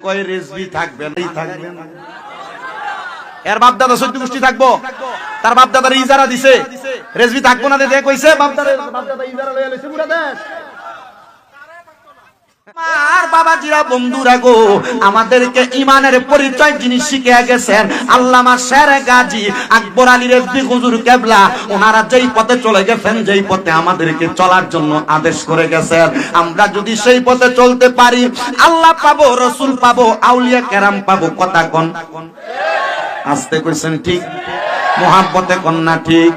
কয় রেজবি থাকবেন এই থাকবেন এর বাপ দাদা সত্য গোষ্ঠী থাকব। তার বাপ দাদার ইজারা দিছে। রেজবি থাকব না দেখে কইছে বাপ দাদা বাপ দাদা ইজারা লইয়া লইছে পুরা দেশ। আর বাবাজিরা, বন্ধুরা গো, আমাদেরকে ইমানের পরিচয় যিনি গেছেন, আল্লামা শের গাজী আকবর হুজুর কেবলা, ওনারা যেই পথে চলে গেছেন, যেই পথে আমাদেরকে চলার জন্য আদেশ করে গেছেন। আমরা যদি সেই পথে চলতে পারি, আল্লাহ পাবো, রসুল পাবো, আউলিয়া কেরাম পাবো, কথা কন। আসতে কইছেন ঠিক, মোহাব্বতে কন্যা ঠিক।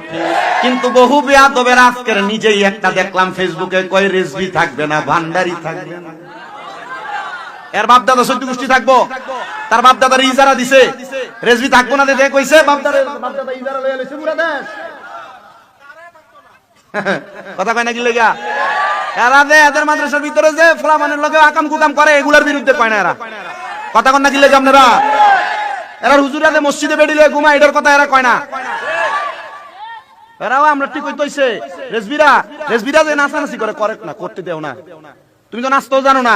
কিন্তু বহু বেয়াদবের আজকের নিজেই একটা দেখলাম ফেসবুকে কয় রেজবি থাকবে না, ভান্ডারি থাকবে না। এর বাপ দাদা সত্য গোষ্ঠী থাকব। তার বাপ দাদার ইজারা দিছে। রেজবি থাকব না দেখে কইছে বাপ দাদা বাপ দাদা ইজারা লইয়া লইছে পুরা দেশ। কথা কয় নাকি লেগা এরা যে এদের মাদ্রাসার ভিতরে যে ফলামানের লগে আকাম কুকাম করে, এগুলার বিরুদ্ধে কয় না এরা? কথা কন নাকি লেগে আপনারা? এরা হুজুরা যে মসজিদে বেড়িলে ঘুমা এটার কথা এরা কয় না? এরাও আমরা ঠিক হইতেছে। রেজবিরা রেজবিরা যে নাচানাচি করে করে না, করতে দেও না। তুমি তো নাচতেও জানো না।